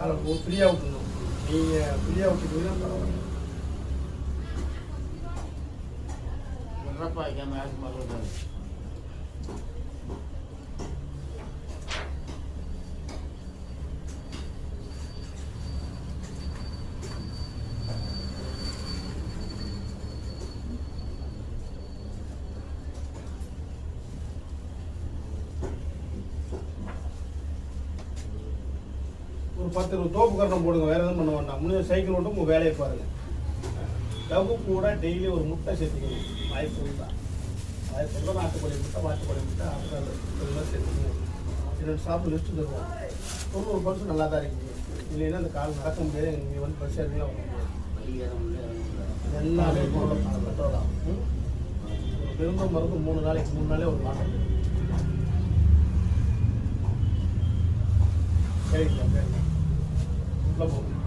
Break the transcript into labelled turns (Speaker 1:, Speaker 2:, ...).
Speaker 1: காலை ஃப்ரீயாக விட்டுணும் நீங்கள் ஃப்ரீயாக விட்டுட்டீங்கன்னா பரவாயில்ல
Speaker 2: விட்றப்பா வைக்காம யாருக்கு
Speaker 1: ஒரு பத்து இருபது தோப்பு கரணம் போடுங்க வேறு எதுவும் பண்ண வேண்டாம். முடிஞ்ச சைக்கிள் ஓட்டும் உங்கள் வேலையை பாருங்கள் டவு கூட டெய்லி ஒரு முட்டை சேர்த்துக்கணும். வாய்ப்பு தான் வாய்ப்பு இருந்தால் நாட்டுக்கோழி முட்டை வாட்டுக்கோழி முட்டை அப்புறம் சேர்த்துக்கணும். ரெண்டு சாப்பிட்டு லிஸ்ட்டு தருவோம். தொண்ணூறு பர்சன்ட் நல்லா தான் இருக்குது இல்லைன்னா அந்த கால் நடக்க முடியாது நீங்கள் வந்து பஸ் ஏறினா முடியாது.
Speaker 2: எல்லா ஏற
Speaker 1: எல்லாமே ஒரு பெருந்த மருந்து மூணு நாளைக்கு மூணு நாளே ஒரு மாதம் சரிங்களா? சரிங்களா? Lobo.